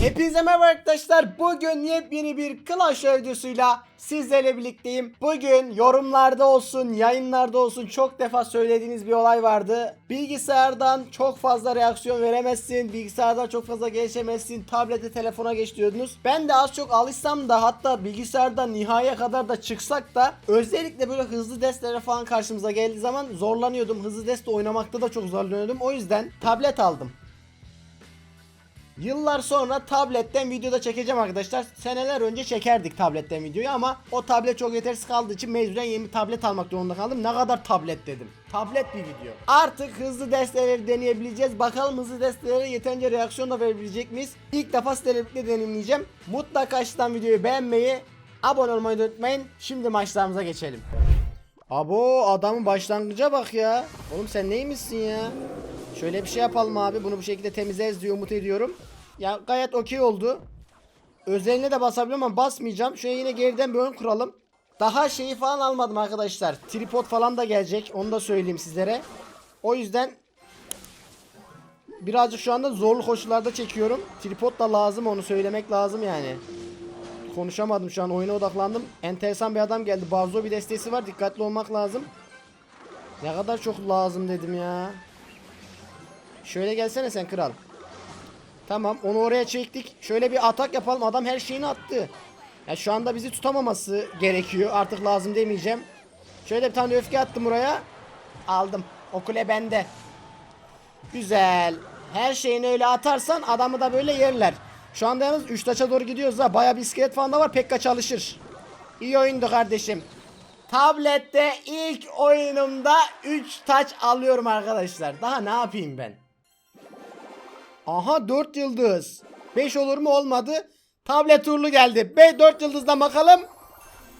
Hepinize merhaba arkadaşlar. Bugün yepyeni bir Clash videosuyla sizlerle birlikteyim. Bugün yorumlarda olsun, yayınlarda olsun çok defa söylediğiniz bir olay vardı. Bilgisayardan çok fazla reaksiyon veremezsin, bilgisayardan çok fazla gelişemezsin, tablete, telefona geç diyordunuz. Ben de az çok alışsam da hatta bilgisayardan nihaya kadar da çıksak da özellikle böyle hızlı destlere falan karşımıza geldiği zaman zorlanıyordum. Hızlı destte oynamakta da çok zorlanıyordum. O yüzden tablet aldım. Yıllar sonra tabletten videoda çekeceğim arkadaşlar. Seneler önce çekerdik tabletten videoyu ama o tablet çok yetersiz kaldığı için mecburen yeni bir tablet almak zorunda kaldım. Ne kadar tablet dedim. Tablet bir video. Artık hızlı desteleri deneyebileceğiz. Bakalım hızlı destelere yeterince reaksiyon da verebilecek miyiz? İlk defa sizlerle birlikte deneyimleyeceğim. Mutlaka şuradan videoyu beğenmeyi, abone olmayı unutmayın. Şimdi maçlarımıza geçelim. Abo adamın başlangıca bak ya. Oğlum sen neymişsin ya? Şöyle bir şey yapalım abi. Bunu bu şekilde temizleriz diye umut ediyorum. Ya gayet okey oldu. Özeline de basabiliyorum ama basmayacağım. Şöyle yine geriden bir oyun kuralım. Daha şeyi falan almadım arkadaşlar. Tripod falan da gelecek. Onu da söyleyeyim sizlere. O yüzden birazcık şu anda zorlu koşullarda çekiyorum. Tripod da lazım onu söylemek lazım yani. Konuşamadım şu an oyuna odaklandım. Enteresan bir adam geldi. Barzo bir destesi var. Dikkatli olmak lazım. Ne kadar çok lazım dedim ya. Şöyle gelsene sen kral. Tamam onu oraya çektik. Şöyle bir atak yapalım. Adam her şeyini attı. Ya şu anda bizi tutamaması gerekiyor. Artık lazım demeyeceğim. Şöyle bir tane öfke attım buraya. Aldım. O kule bende. Güzel. Her şeyini öyle atarsan adamı da böyle yerler. Şu anda yalnız 3 taça doğru gidiyoruz ha. Baya bir iskelet falan da var. Pekka çalışır. İyi oyundu kardeşim. Tablette ilk oyunumda 3 taç alıyorum arkadaşlar. Daha ne yapayım ben? Aha 4 yıldız. 5 olur mu olmadı. Tablet uğurlu geldi. Be 4 yıldızdan bakalım.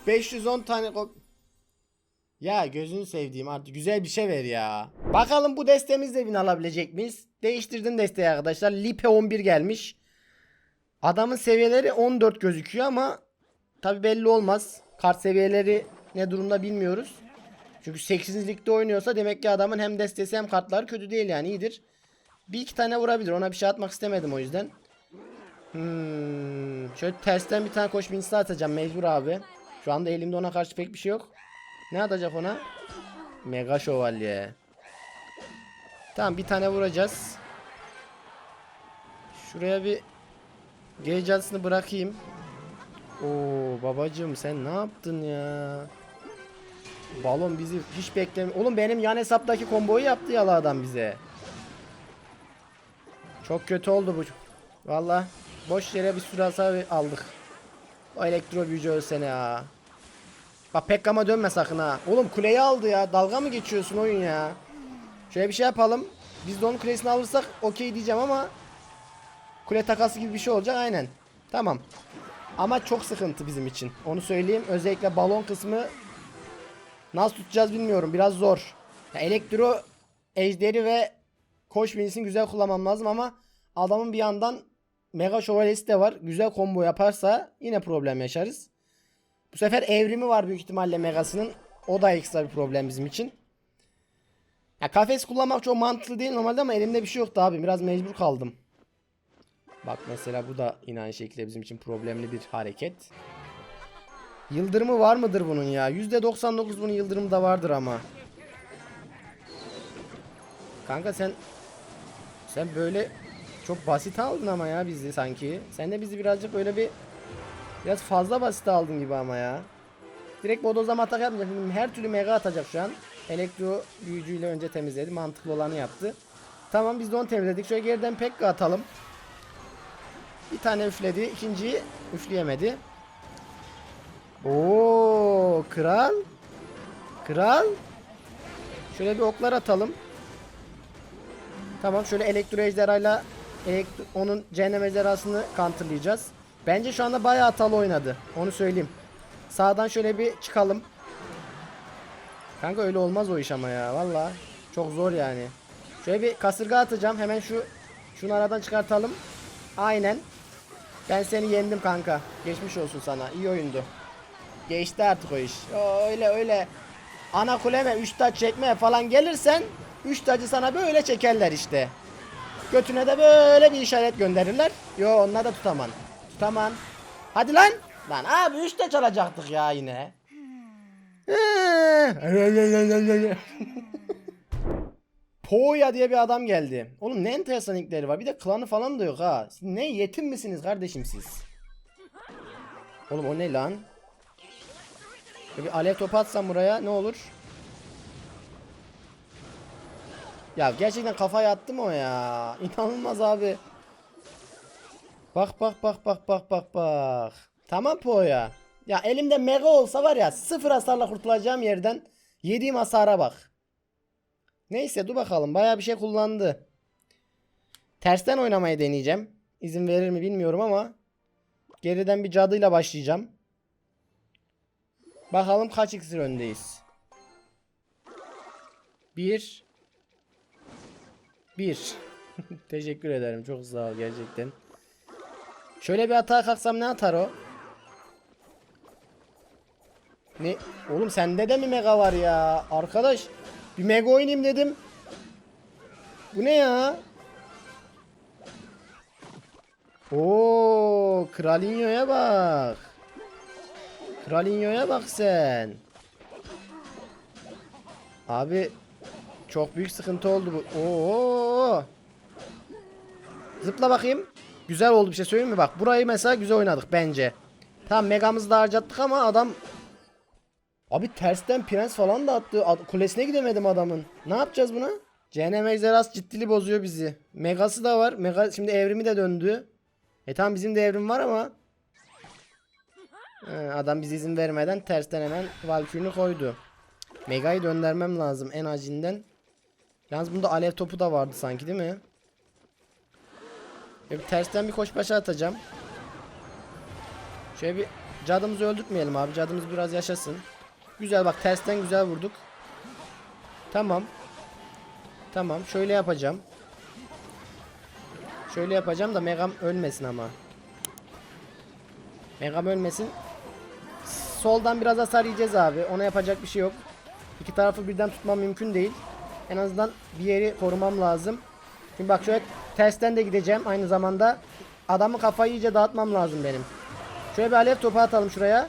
510 tane Ya gözünü sevdiğim artık güzel bir şey ver ya. Bakalım bu destemizle win alabilecek miyiz? Değiştirdim desteği arkadaşlar. Lipe 11 gelmiş. Adamın seviyeleri 14 gözüküyor ama tabi belli olmaz. Kart seviyeleri ne durumda bilmiyoruz. Çünkü 8. ligde oynuyorsa demek ki adamın hem destesi hem kartları kötü değil yani iyidir. Bir iki tane vurabilir. Ona bir şey atmak istemedim o yüzden. Hmm, şöyle tersten bir tane koş minsi atacağım mecbur abi. Şu anda elimde ona karşı pek bir şey yok. Ne atacak ona? Mega şövalye. Tamam bir tane vuracağız. Şuraya bir cadısını bırakayım. Oo babacığım sen ne yaptın ya? Balon bizi hiç beklemi. Oğlum benim yan hesaptaki komboyu yaptı yalı adam bize. Çok kötü oldu bu. Valla boş yere bir sürü hasar aldık. O elektro büyücü ölsene ya. Bak Pekka'ma dönme sakın ha. Oğlum kuleyi aldı ya. Dalga mı geçiyorsun oyun ya? Şöyle bir şey yapalım. Biz de onun kulesini alırsak okey diyeceğim ama kule takası gibi bir şey olacak aynen. Tamam. Ama çok sıkıntı bizim için. Onu söyleyeyim. Özellikle balon kısmı nasıl tutacağız bilmiyorum. Biraz zor. Ya elektro ejderi ve koş minisini güzel kullanmam lazım ama adamın bir yandan mega şövalyesi de var. Güzel combo yaparsa yine problem yaşarız. Bu sefer evrimi var büyük ihtimalle megasının. O da ekstra bir problem bizim için. Ya kafes kullanmak çok mantıklı değil normalde ama elimde bir şey yoktu abi. Biraz mecbur kaldım. Bak mesela bu da yine aynı şekilde bizim için problemli bir hareket. Yıldırımı var mıdır bunun ya? %99 bunun yıldırımı da vardır ama. Kanka sen sen böyle çok basit aldın ama ya bizi sanki. Sen de bizi birazcık böyle bir biraz fazla basit aldın gibi ama ya. Direkt bodozlama atak yapmayacak. Her türlü mega atacak şu an. Elektro büyücüyle önce temizledi. Mantıklı olanı yaptı. Tamam biz de onu temizledik. Şöyle geriden pekka atalım. Bir tane üfledi. ikinciyi üfleyemedi. Oo kral. Kral. Şöyle bir oklar atalım. Tamam şöyle elektro ejderhayla elektro, onun cehennem ejderhasını counterlayacağız. Bence şu anda bayağı hatalı oynadı. Onu söyleyeyim. Sağdan şöyle bir çıkalım. Kanka öyle olmaz o iş ama ya. Valla çok zor yani. Şöyle bir kasırga atacağım. Hemen şu şunu aradan çıkartalım. Aynen. Ben seni yendim kanka. Geçmiş olsun sana. İyi oyundu. Geçti artık o iş. Öyle öyle ana kuleme 3 taç çekmeye falan gelirsen 3 tacı sana böyle çekerler işte. Götüne de böyle bir işaret gönderirler. Yo onlar da tutaman. Tutaman. Hadi lan. Lan abi 3'te çalacaktık ya yine. Poya diye bir adam geldi. Oğlum ne enteresan nickleri var. Bir de klanı falan da yok ha. Siz ne yetim misiniz kardeşim siz? Oğlum o ne lan? Bir alev topu atsam buraya ne olur? Ya gerçekten kafaya attı mı o ya? İnanılmaz abi. Bak bak bak bak bak bak bak. Tamam Poya. Ya elimde mega olsa var ya sıfır hasarla kurtulacağım yerden yediğim hasara bak. Neyse dur bakalım bayağı bir şey kullandı. Tersten oynamayı deneyeceğim. İzin verir mi bilmiyorum ama geriden bir cadıyla başlayacağım. Bakalım kaç iksir öndeyiz. 1 1 Teşekkür ederim. Çok sağ ol gerçekten. Şöyle bir atağa kalksam ne atar o? Ne? Oğlum sende de mi mega var ya? Arkadaş bir mega oynayayım dedim. Bu ne ya? Oo, Kralinho'ya bak. Kralinho'ya bak sen. Abi çok büyük sıkıntı oldu bu. Oo. Zıpla bakayım. Güzel oldu bir şey söyleyeyim mi? Bak burayı mesela güzel oynadık bence. Tamam megamızı da harcattık ama adam Abi tersten prens falan da attı. Kulesine gidemedim adamın. Ne yapacağız buna? CNM Exeras ciddili bozuyor bizi. Megası da var. Mega şimdi evrimi de döndü. E tamam bizim de evrim var ama He, adam bize izin vermeden tersten hemen Valkyrie'ni koydu. Mega'yı döndürmem lazım en acinden. Yalnız bunda alev topu da vardı sanki değil mi? E, bir tersten bir koş başa atacağım. Şöyle bir cadımızı öldürtmeyelim abi. Cadımız biraz yaşasın. Güzel bak tersten güzel vurduk. Tamam. Tamam şöyle yapacağım. Şöyle yapacağım da Megam ölmesin ama. Megam ölmesin. Soldan biraz hasar yiyeceğiz abi. Ona yapacak bir şey yok. İki tarafı birden tutmam mümkün değil. En azından bir yeri korumam lazım. Şimdi bak şöyle tersten de gideceğim aynı zamanda. Adamı kafayı iyice dağıtmam lazım benim. Şöyle bir alev topu atalım şuraya.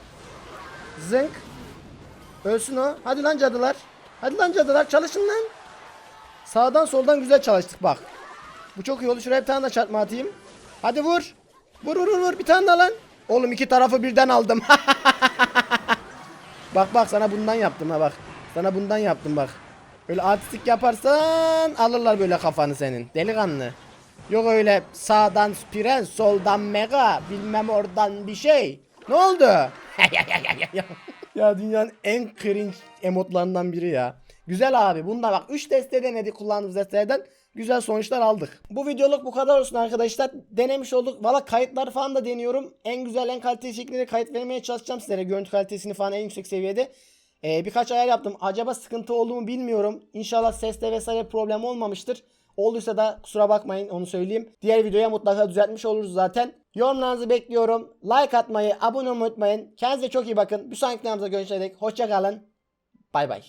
Zınk. Ölsün o. Hadi lan cadılar. Hadi lan cadılar çalışın lan. Sağdan soldan güzel çalıştık bak. Bu çok iyi oldu. Şuraya bir tane de çarpma atayım. Hadi vur. Vur vur vur vur. Bir tane daha lan. Oğlum iki tarafı birden aldım. bak bak sana bundan yaptım ha bak. Sana bundan yaptım bak. Öyle artistik yaparsan alırlar böyle kafanı senin. Delikanlı. Yok öyle sağdan prens, soldan mega, bilmem oradan bir şey. Ne oldu? ya dünyanın en cringe emotlarından biri ya. Güzel abi. Bunda bak 3 deste denedik kullandığımız destelerden. Güzel sonuçlar aldık. Bu videoluk bu kadar olsun arkadaşlar. Denemiş olduk. Valla kayıtlar falan da deniyorum. En güzel en kaliteli şekilde kayıt vermeye çalışacağım sizlere. Görüntü kalitesini falan en yüksek seviyede. Ee, birkaç ayar yaptım. Acaba sıkıntı oldu mu bilmiyorum. İnşallah seste vesaire problem olmamıştır. Olduysa da kusura bakmayın onu söyleyeyim. Diğer videoya mutlaka düzeltmiş oluruz zaten. Yorumlarınızı bekliyorum. Like atmayı, abone olmayı unutmayın. Kendinize çok iyi bakın. Bir sonraki videomuzda görüşene dek hoşçakalın. Bay bay.